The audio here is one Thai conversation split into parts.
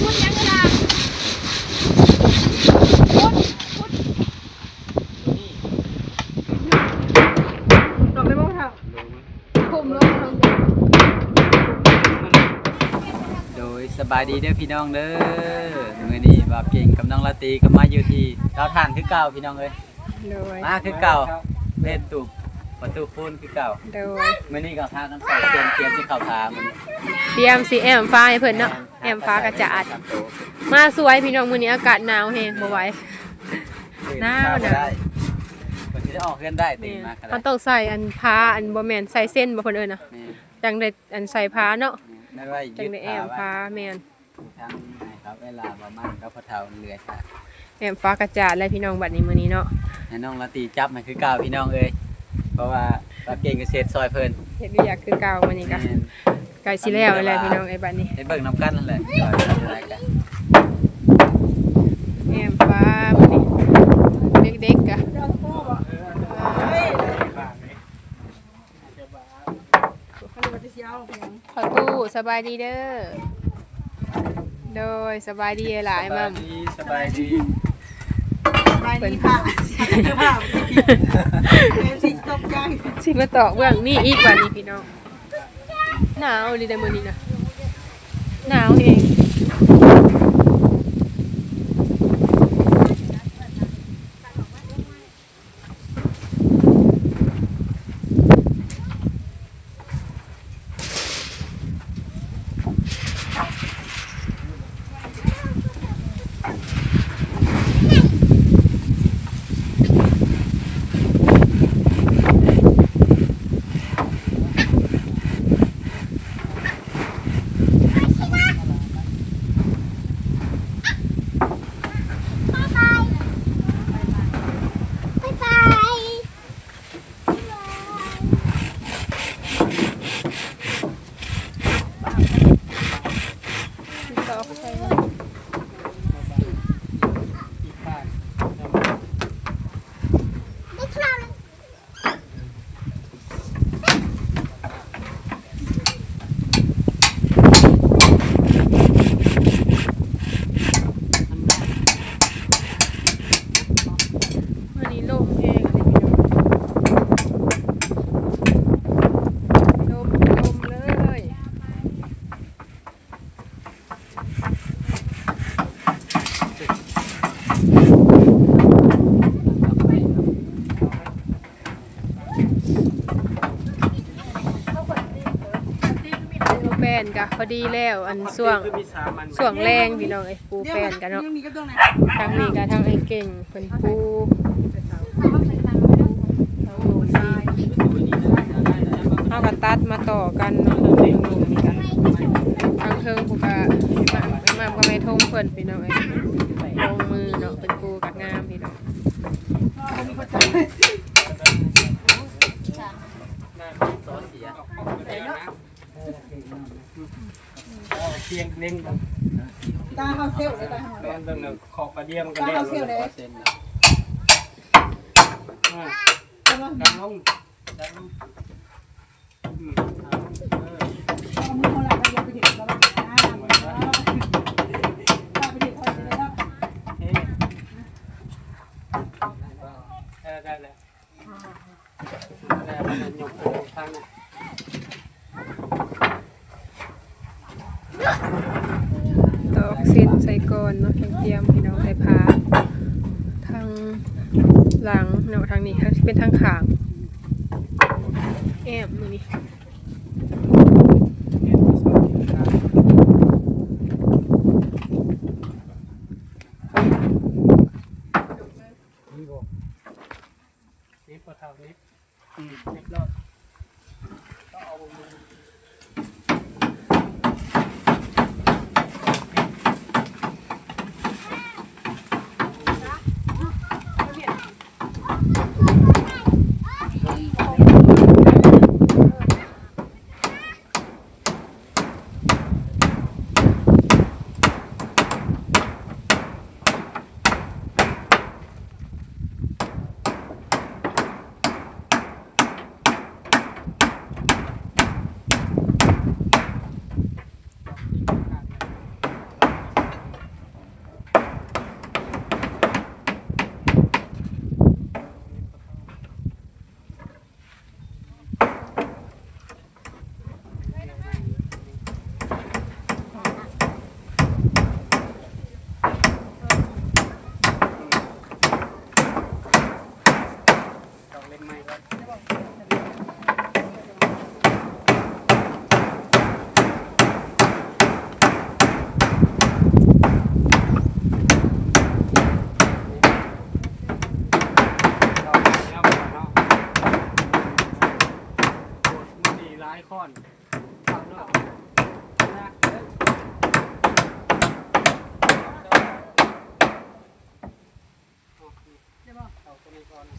พูดยังไงล่ะตอบไปบ้างค่ะคุมลงลงโดยสบายดีเด้อพี่น้องเด้อมื้อนี้บ่าวเก่งกับน้องลาตีก็มาอยู่ที่ดาวทานคือเก่าพี่น้องเอ้ยโดยมาคือเก่าเล่นตูบ ประตูปูนคือเก่าโดยมื้อนี้ก็พากันใส่เตรียมเตรียมที่เข้าทามันเตรียมสีแอมฟ้าให้เพิ่นเนาะแอมฟ้ากระจาดมาสวยพี่น้องมื้อนี้อากาศหนาวแฮงบ่ไหวหนาวหนาวได้คนที่ได้ออกเฮือนได้ตื่นี่นมาก็เขาได้ต้องใส่อันผ้าอันบ่แม่นใส่เส้นบ่เพิ่นเอิ้นน่ะนี่จังได้อันใส่ผ้าเนาะไม่ว่าจังได้แอมฟ้าแม่นทั้งให้ครับเวลาประมาณก็พอเท่าเรือค่ะแอมฟ้ากระจาดและพี่น้องบัดนี้มื้อนี้เนาะให้น้องลาตรีจับมันคือเก่าพี่น้องเอ้ย เพราะว่าบ่าวเก่งก็เสร็จซอยเพิ่นเฮ็ดเวียกคือเก่ามื้อนี้ก็แม่นใกล้สิแล้วแล้วแหละพี่น้องไอ้บัดนี้เห็นเบิ่งน้ำกันนั่นแหละก่อนจะได้กันแอมฟ้ามื้อนี้เด็กๆก็ขอตู้สบายดีเด้อ โดยสบายดีหลายมั่มสบายดีเพิ่น สิมาตอเบื้องนี่อีกว่านี้พี่น้องหนาวดีแต่มื้อนี้นะหนาวเอง ตอกใส่มื้อนี้ลมแห้งอันนี้พี่น้องลมลมเลย ปูแป้นกะพอดีแล้วอันส่วงส่วงแรงพี่น้องไอ้ยปูแป้นกันเนาะทางนี้กะทางไอ้เก่งเป็นปูเอากระตัดมาต่อกันเนาะทางนี้นี่กันทางเทิงปูกะมามมามก็ไม่ทมเพิ่นพี่น้องไอ้ยลงมือเนาะเป็นปูกัดงามพี่น้อง เพียงเล่นตาเขาเซลเลยตาเขาแม่นเบิ่งน่ขอบกระเดียมกันแล้วเขาเซลเลยดังลงดังลงอืมเอามือเขาหลับไปยังไปถึงแล้วนะตาไปถึงเขาจะได้แล้ว เฮ้เออได้แล้วแล้วมันยกไปทางน่ะ ตอกเส้นใส่ก่อนเนาะจังเตรี ยมพี่น้องใส่ผ้าทางหลังเนาะทางนี้เป็นทางขางแอมมือนี้นี่บ่นี่ปะเท่านี้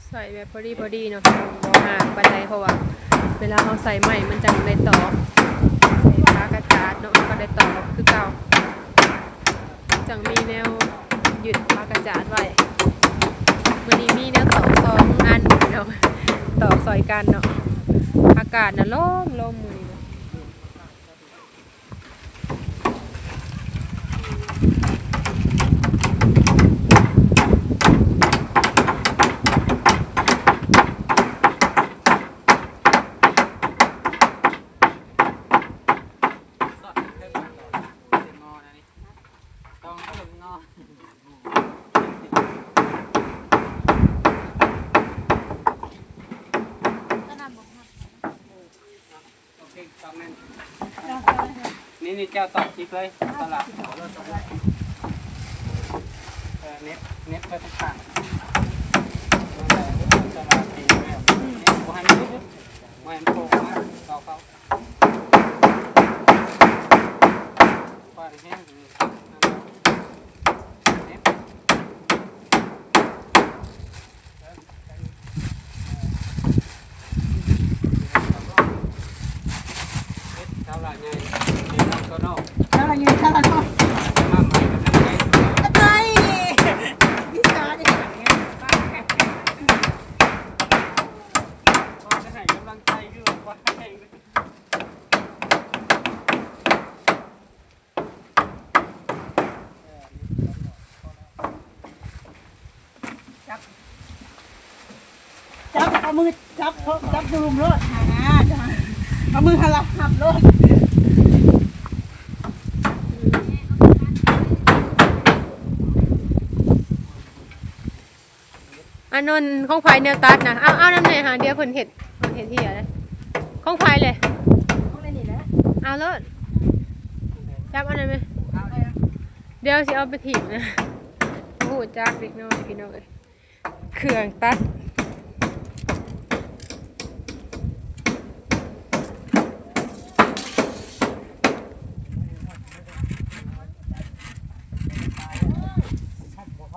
ใส่แบบพอดีพอดีเนาะพี่น้องบ่ห่างปานใดเพราะว่าเวลาเราใส่ใหม่มันจังได้ตอกใส่ผ้ากระจาดเนาะมันก็ได้ตอกคือเก่าจังมีแนวหยุดผ้ากระจาดไว้วันนี้มีแนวตอกสองอันพี่น้องตอกซอยกันเนาะอากาศน่ะลมลมมือดเพิ่มมาก่อนเป็นงอนะนี่ต้องเพิ่มงอโอเคตองนั้นนี่นี่เจ้าตอ บคลิปเลยตลาดเออเน็ตเน็ตไปทุกทางตลาดดีแม่นี่กูให้มันดูไม่ให้มันโผล่มาเขาเขาปล่อยแห้งอยู่เน็ตเน็ตเท่าไหร่ไงเน็ตเอาตัวนอก แล้วเราอยู่ข้างนอก มาใหม่กันนั่นไง อะไรพี่สาวจะอย่างเงี้ย ว่าจะให้กำลังใจคือว่าให้ จับเอามือจับจับดูมรถนะจ้ะเอามือหันหลังขับรถอันนนของไผแนวตัดนะเอาเอาน้ำไหนหาเดียวเพิ่นเห็ดเพิ่นเห็ดเหียเลยของไผเลยเอาเลยจับอันนั้นไหมเดี๋ยวสิเอาไปถิ่มนะโอ้โหจักเล็กน้อยพี่น้องเอ้ย เครื่องตัด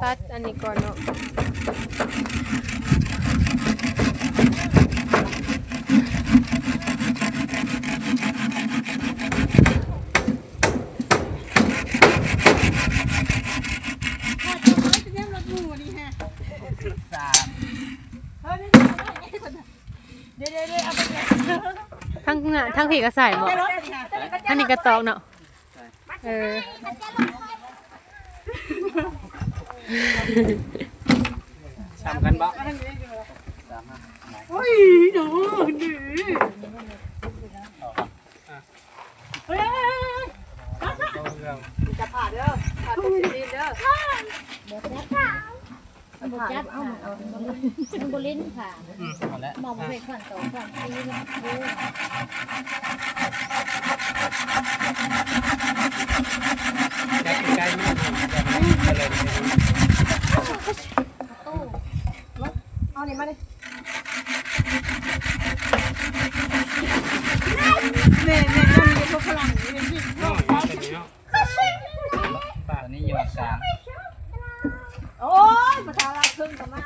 ตัดอันนี้ก่อนเนาะ ดี๋ยวเดี๋ยวเดี๋ยวเอาไปเลยทั้งหน้าทั้งผีก็ใส่บ่ไปรถไปค่ะอันนี้ก็ตอกเนาะเออสามกันบ่สามโอ้ยดูดื้อเฮ้ยตัวเรื่องจะผ่าเด้อผ่าตัวจีนเด้อ จับเอาเอามันบลิ้นค่ะอืมหมดแล้วมองไปเป็นขั้นสองขั้นสี่นะโอ้ แค่ใกล้ๆนี่จะเลย ตู้ เอานี่มาดิเน่เน่ต้องมีพวกฝรั่งนี่พี่ น้อยเป็นนี้เนาะป่านี้อยู่สาม โอ้ยประธานรักครึ่งกับมา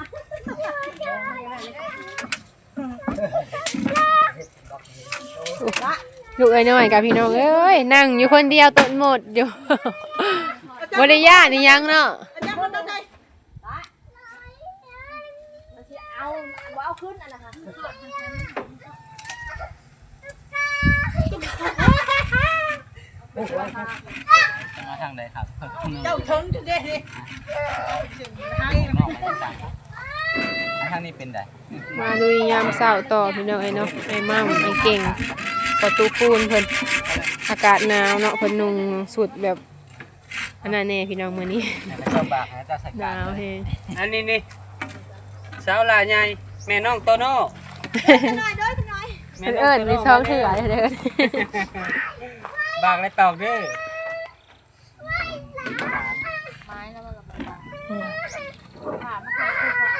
ลูกเอ้ย น้อยกับพี่น้องเอ้ยนั่งอยู่คนเดียวตนหมดอยู่บ่ได้ย่านี่ยังเนาะอาจารย์คนนั้นไงมันจะเอาว่าเอาขึ้นอันนะคะจะมาทางใดครับ เจ้าถึงจะได้ดิให้นอกไปทางทางนี้เป็นไดมาลุยยามเช้าต่อพี่น้องเอ้ยเนาะไอ้มั่งไอ้เก่ง ประตูปูนเพิ่นอากาศหนาวเนาะเพิ่นนุ่งสุดแบบอันนั้นแน่พี่น้องมื้อนี้เจ้าบากเจ้าใส่หกานาวแฮงอันนี้นี่สาวลาใหญ่แม่น้องโตโน่เพิ่นเอิ้นมีท้องเถื่อเด้อ บากและตอกเด้อ ไม้แล้วมันระเบิดผ่ามาค่ะคือผ่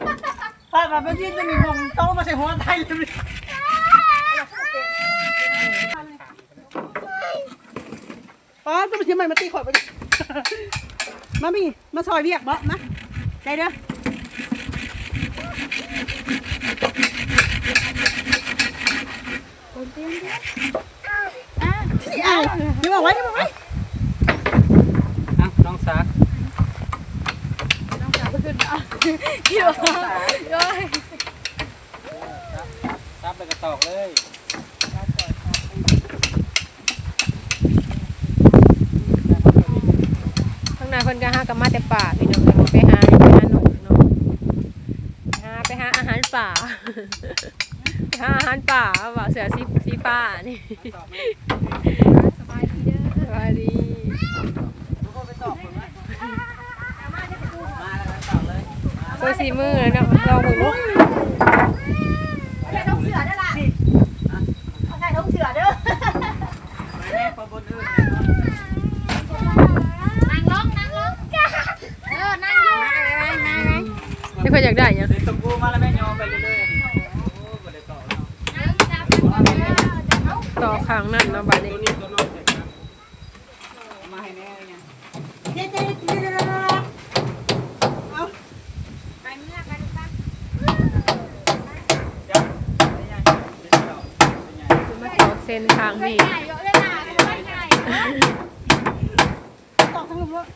า ถ้า แบบนี้จะมีวงโตมาใส่หัวไทยเลยอ๋อต้องไปเชียงใหม่มาตีขอดไปมามีมาซอยเวียกบ่มาใจเด้ออ้าวเดี๋ยวบอกไว้เดี๋ยวบอกไว้ อะน้องสา เดี๋ยวโอ้ย ซับไปกระตอกเลย ข้างหน้าเพิ่นก็หากับมาแต่ป่าพี่น้องเอ้ยไปหาไปหาหนูเนาะหาไปหาอาหารป่า ไปหาอาหารป่าว่า เสือสีสีฟ้านี่สบายดีเด้อสบายดีมาแล้วกระตอกเลยโซซีมือเนาะลองมือลูก ใส่ท้องเสือเด้อล่ะใส่ท้องเสือเด้อ ไปแม่คนบนอื่น นั่งลงนั่งลงเออนั่งอยู่นั่งนั่งนั่ง ไม่เคยอยากได้หยัง เดี๋ยวตะกูมาแล้วแม่ยอมไปเรื่อยๆโอ้บ่ได้ตอกเนาะ นั่งจับกันก่อนเด้อ ต่อข้างนั่นเนาะบัดนี้ มาให้แน่เลยไง เจ๊เจ๊เจ๊เจ๊เอา ไปเมื่อไปดูกัน จับได้ยังได้ตอกได้ยัง มาขอเส้นทางนี้ใหญ่เยอะเลยนะไม่ใหญ่ตอกทั้งหมด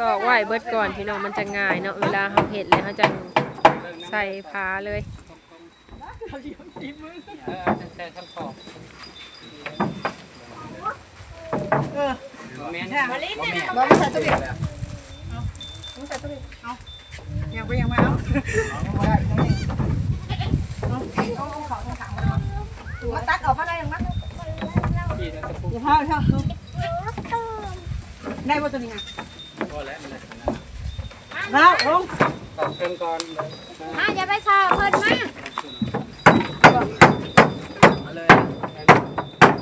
ตอกไว้เบิดก่อนพี่น้องมันจะง่ายเนาะเวลาเฮาเฮ็ดแล้วเฮาจะใส่พาเลยเออใส่ทั้งขอบเออบ่แม่นมาลิ้นเนี่ยบ่ใส่ตัวเดียวยังไปยังไม่เอามาตัดออกมาได้ยังมั้ง ที่ ตะกูอย่าพาเถอะได้บ่ตัวนี้อะพอแล้วมันเลยแล้วลงตอกเครื่องก่อนมาอย่าไปชอเพิ่นมามาเลย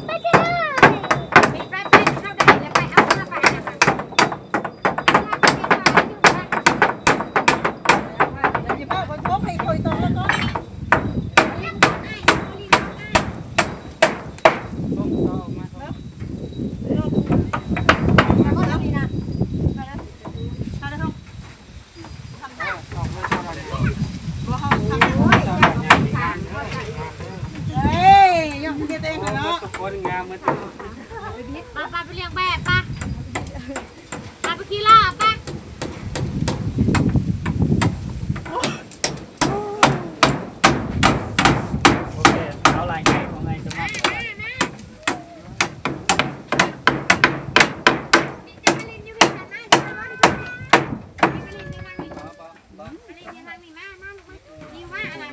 ไปกันเลยไปไปไปเข้าได้แล้วไปเอาเสื้อไปนะคะ อย่าพาคนพบให้คอยตอกแล้วก็ ต้องตอกมาตอก แล้วก็นี่นะพาแล้วพาแล้ว ตอกมาตอกมา บ่เฮาทำเฮ้ยยังเฮ็ดเองเนาะ ทุกคนงามเหมือน มาไปเลี้ยงแบบปะมาไปขี่ล่าปะ โอเคเอาลายไงของไงจะมา นี่จะมาเล่นอยู่พี่แต่หน้าจะมาดิพี่ไปเล่นในทางนี้มาเล่นในทางนี้มามาลูกมานี่ว่าอะไร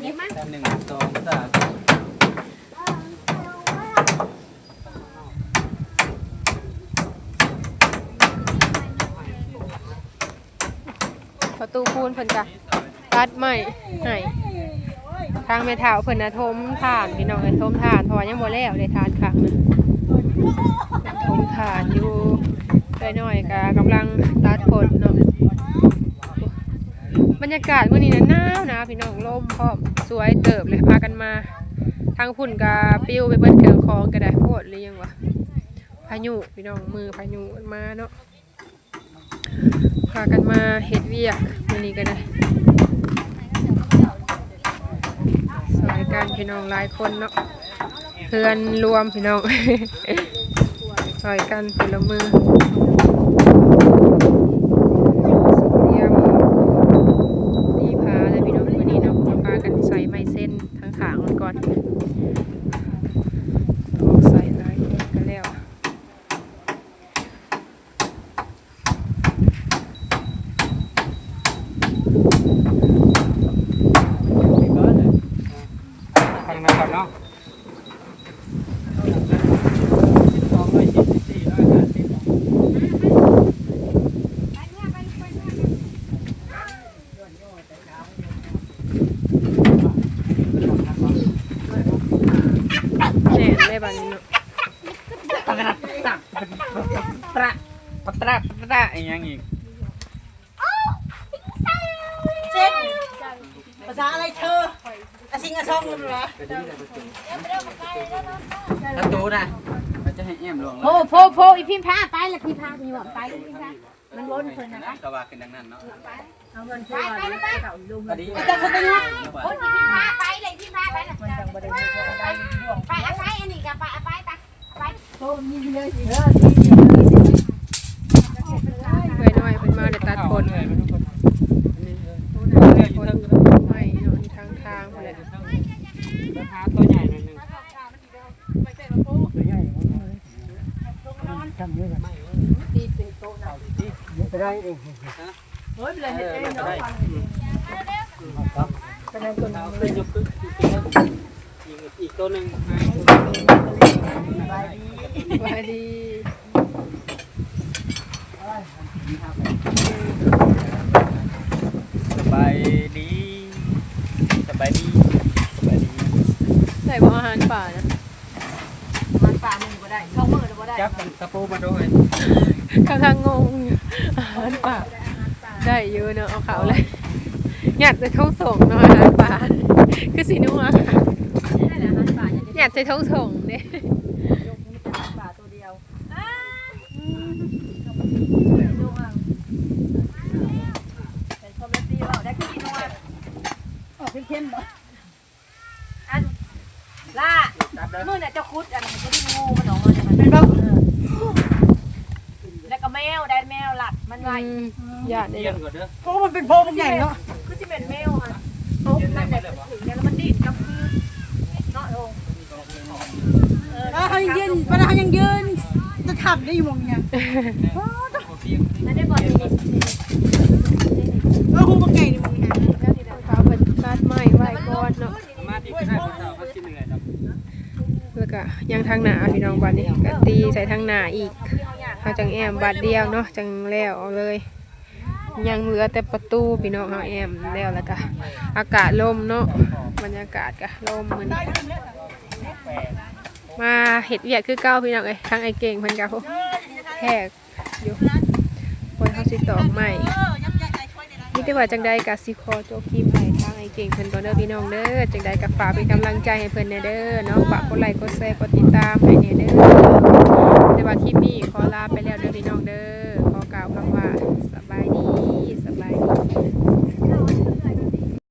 นี่มา หนึ่งสองสาม ประตูปูนเพิ่นจะตัดไม้ให้ทางแม่เฒ่าเพิ่นน่ะทมฐานพี่น้องเอ้ยทมฐานเพราะว่ายังบ่แล้วได้ฐานข้งนะทมฐานอยู่น้อยๆก็กำลังตัดผลเนาะบรรยากาศมื้อนี้นะหนาวนาวพี่น้องลมพร้อมสวยเติบเลยพากันมา ทางพุ่นก็ปิวไปเบิดเครื่องของก็ได้โพดหรือยังวะพายุพี่น้องมือพายุมาเนาะ พากันมาเฮ็ดเวียกมื้อนี้ก็ได้สายการพี่น้องหลายคนเนาะเพื่อนรวมพี่น้องสายกันเป็นละมือเตรียมตีพาเลยพี่น้องมื้อนี้เนาะพากันใส่ไม้เส้นทั้งขางมันก่อนโอ้ใส่หลายคนกันแล้ว ทางนั้นก่อนเนาะสองร้อยสิบสี่ร้อยห้าสิบ แน่ได้บัดนี้เนาะ ปะตระปะ ตระปะตระปะตระอีกอย่างอีกเจ็ดภาษาอะไรเธออาซิงอาซองมันเหรอประตูนะมันจะให้แอมลงโพโพโพอีพิมพ์พาไปแล้วพิมพ์พาไปหมดไปอีพิมพ์พามันวนเพิ่นนะก็ว่าขึ้นดังนั้นเนาะเอาเงินช่วยมาเลยเขาดูพอดีจับเขาไปเนาะโอ้ยพี่พาไปเลยพี่พาไปนะมันจังบ่ได้มีคนได้ไปเอาไปอันนี้ก็ไปเอาไปไปไปโตมี เลยเออเพื่อนน้อยเพิ่นมาได้ตัดผลเหนื่อยไหมทุกคนตัดผลไม่เนาะทางทางพุ่นแหละราคาตัวใหญ่หน่อยนึงตัวใหญ่ทำเยอะกันตีเป็นโต๊ะนะไปได้เองเฮ้ยเลยเฮ็ดเองเนาะก็ได้ตัวนึงเลยยกขึ้อีกตัวหนึ่ง สวัสดีสบายดีสบายดีสบายดีใส่บ่อาหารป่านะมันป่ามึงบ่ได้เข้ามือบ่ได้จับมันตะปูมาด้วยกำลังงงอยู่อาหารป่าได้เยอะเนาะเอาเขาเลยหยัดใส่ท้องส่งเนาะอาหารป่าคือสินัวหยัดใส่ท้องส่งเด้ป่าตัวเดียว แต่ชอบเล็บดีว่าได้กินนัวออกเข้มๆบ่อันล่ามื้อน่ะเจ้าคุดอันมันจะได้งูมันออกมาเนี่ยมันเป็นบ่แล้วก็แมวได้แมวหลัดมันไว้อืมหยาดเยี่เนี่ยยมกว่าเพราะมันเป็นโพรงใหญ่เนาะคือสิเป็นแมวอะเอานั่นแหละถึงเนี่ยแล้วมันดีดกับคือเนาะโอ้เออเขายังยืนเวลาเขายังยืนจะขับได้อยู่มองเนี่ย เออหูมันไก่นี่มองเนี่ยเขาเป็นตัดไม้ไว้ก่อนเนาะมาที่ขึ้นหน้าเขาเต่าเขากินเหนื่อยครับแล้วก็ยังทางหน้าพี่น้องบัดนี้ก็ตีใส่ทางหน้าอีกเขาจังแอมบาดเดียวเนาะจังแล้วเอาเลย ยังเหลือแต่ประตูพี่น้องเขาแอมแล้วแล้วก็อากาศลมเนาะบรรยากาศก็ลมเหมือนมาเห็ดเวียดคือเก้าพี่น้องเอ้ยทางไอเก่งเพันกาแหกอยู่ สิตอกใหม่เออยับยั้งใจช่วยได้นี่แต่ว่าจังใดกับสิคอโจกคลิปให้ทางไอเก่งเพิ่นก่อนเด้อพี่น้องเด้อจังใดกับฝากเป็นกำลังใจให้เพิ่นแน่เด้อเนาะฝากกดไลค์กดแชร์กดติดตามให้แน่เด้อแต่ว่าคลิปนี้ขอลาไปแล้ว